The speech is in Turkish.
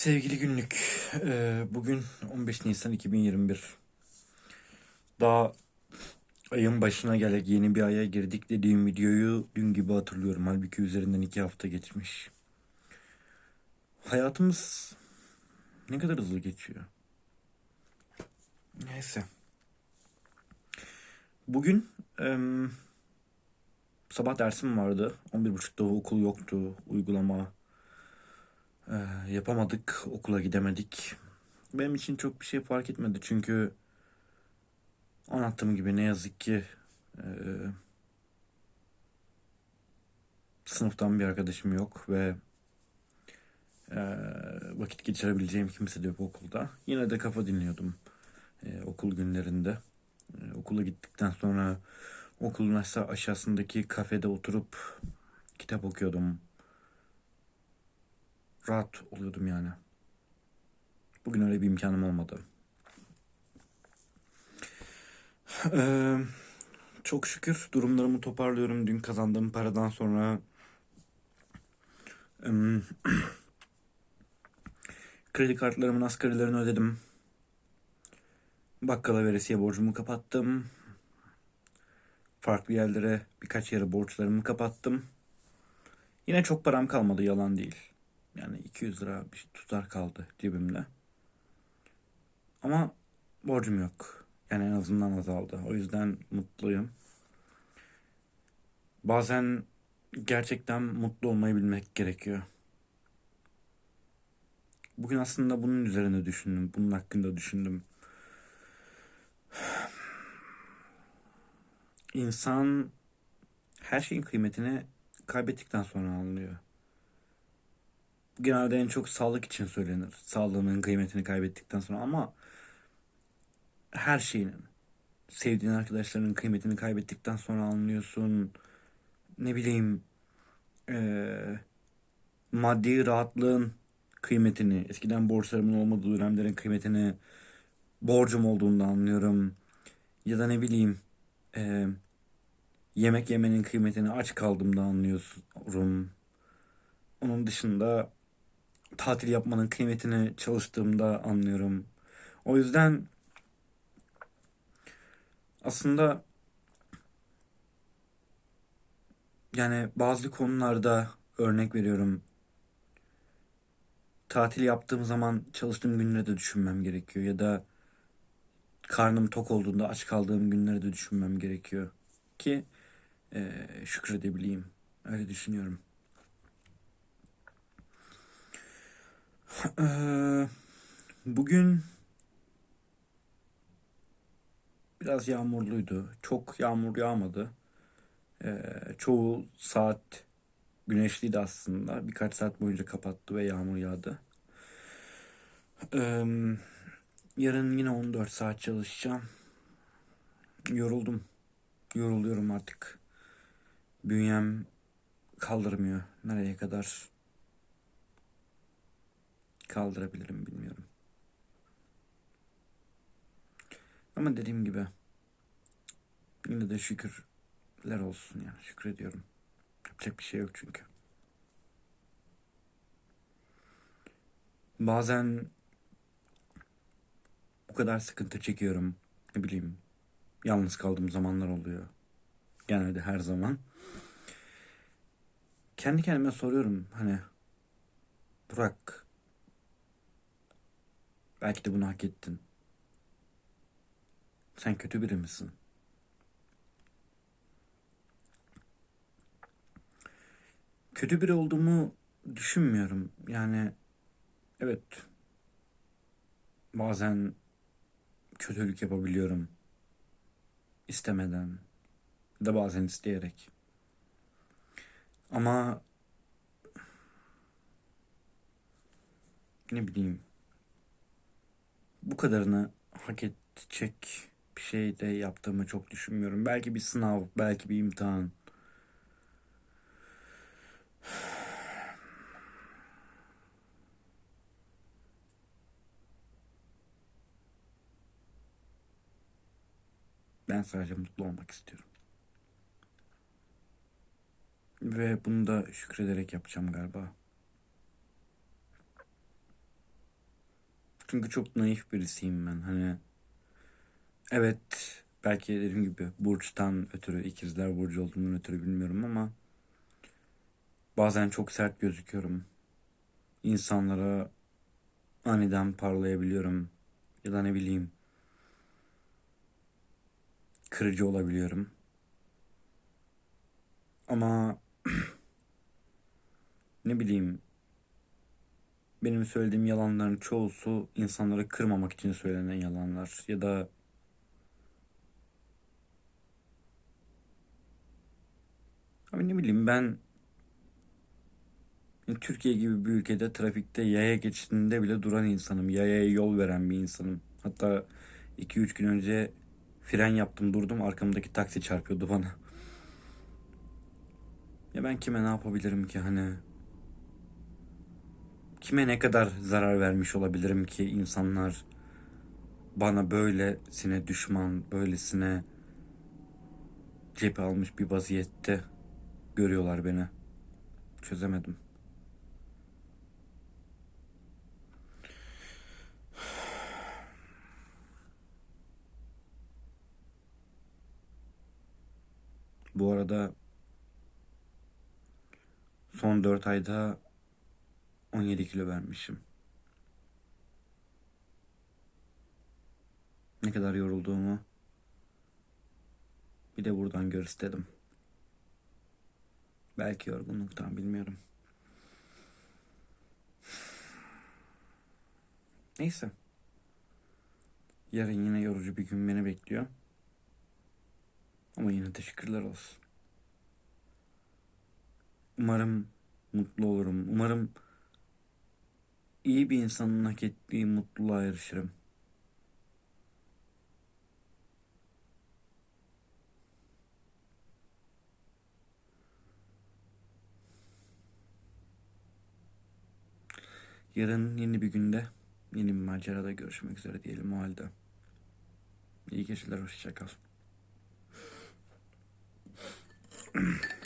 Sevgili günlük, eee, bugün 15 Nisan 2021. Daha ayın başına gelek yeni bir aya girdik dediğim videoyu dün gibi hatırlıyorum. Halbuki üzerinden iki hafta geçmiş. Hayatımız ne kadar hızlı geçiyor. Neyse. Bugün sabah dersim vardı. 11.30'da okul yoktu. Uygulama ee, yapamadık, okula gidemedik. Benim için çok bir şey fark etmedi çünkü anlattığım gibi ne yazık ki e, sınıftan bir arkadaşım yok ve e, vakit geçirebileceğim kimse de yok okulda. Yine de kafa dinliyordum e, okul günlerinde. E, okula gittikten sonra okulun aşağı aşağısındaki kafede oturup kitap okuyordum rahat oluyordum yani. Bugün öyle bir imkanım olmadı. Ee, çok şükür durumlarımı toparlıyorum. Dün kazandığım paradan sonra kredi kartlarımın asgarilerini ödedim. Bakkala veresiye borcumu kapattım. Farklı yerlere birkaç yere borçlarımı kapattım. Yine çok param kalmadı yalan değil. Yani 200 lira bir tutar kaldı cebimde. Ama borcum yok. Yani en azından azaldı. O yüzden mutluyum. Bazen gerçekten mutlu olmayı bilmek gerekiyor. Bugün aslında bunun üzerine düşündüm. Bunun hakkında düşündüm. İnsan her şeyin kıymetini kaybettikten sonra anlıyor genelde en çok sağlık için söylenir. Sağlığının kıymetini kaybettikten sonra ama her şeyinin sevdiğin arkadaşlarının kıymetini kaybettikten sonra anlıyorsun. Ne bileyim ee, maddi rahatlığın kıymetini, eskiden borçlarımın olmadığı dönemlerin kıymetini borcum olduğunda anlıyorum. Ya da ne bileyim e, yemek yemenin kıymetini aç kaldığımda anlıyorum. Onun dışında tatil yapmanın kıymetini çalıştığımda anlıyorum. O yüzden aslında yani bazı konularda örnek veriyorum. Tatil yaptığım zaman çalıştığım günleri de düşünmem gerekiyor ya da karnım tok olduğunda aç kaldığım günleri de düşünmem gerekiyor ki e, şükredebileyim. Öyle düşünüyorum. Bugün biraz yağmurluydu. Çok yağmur yağmadı. Çoğu saat güneşliydi aslında. Birkaç saat boyunca kapattı ve yağmur yağdı. Yarın yine 14 saat çalışacağım. Yoruldum. Yoruluyorum artık. Bünyem kaldırmıyor. Nereye kadar kaldırabilirim bilmiyorum. Ama dediğim gibi yine de şükürler olsun yani şükrediyorum. Yapacak bir şey yok çünkü. Bazen bu kadar sıkıntı çekiyorum. Ne bileyim yalnız kaldığım zamanlar oluyor. Genelde her zaman. Kendi kendime soruyorum hani Burak Belki de bunu hak ettin. Sen kötü biri misin? Kötü biri olduğumu düşünmüyorum. Yani evet bazen kötülük yapabiliyorum. istemeden ya da bazen isteyerek. Ama ne bileyim bu kadarını hak edecek bir şey de yaptığımı çok düşünmüyorum. Belki bir sınav, belki bir imtihan. Ben sadece mutlu olmak istiyorum. Ve bunu da şükrederek yapacağım galiba. Çünkü çok naif birisiyim ben. Hani evet belki dediğim gibi burçtan ötürü ikizler burcu olduğundan ötürü bilmiyorum ama bazen çok sert gözüküyorum. İnsanlara aniden parlayabiliyorum ya da ne bileyim kırıcı olabiliyorum. Ama ne bileyim benim söylediğim yalanların çoğusu insanları kırmamak için söylenen yalanlar ya da Abi ne bileyim ben Türkiye gibi bir ülkede trafikte yaya geçidinde bile duran insanım. Yayaya yol veren bir insanım. Hatta 2-3 gün önce fren yaptım durdum arkamdaki taksi çarpıyordu bana. Ya ben kime ne yapabilirim ki hani? Kime ne kadar zarar vermiş olabilirim ki insanlar bana böylesine düşman, böylesine cephe almış bir vaziyette görüyorlar beni. Çözemedim. Bu arada son 4 ayda 17 kilo vermişim. Ne kadar yorulduğumu bir de buradan gör istedim. Belki yorgunluktan bilmiyorum. Neyse. Yarın yine yorucu bir gün beni bekliyor. Ama yine teşekkürler olsun. Umarım mutlu olurum. Umarım iyi bir insanın hak ettiği mutluluğa erişirim. Yarın yeni bir günde, yeni bir macerada görüşmek üzere diyelim o halde. İyi geceler, hoşça kal.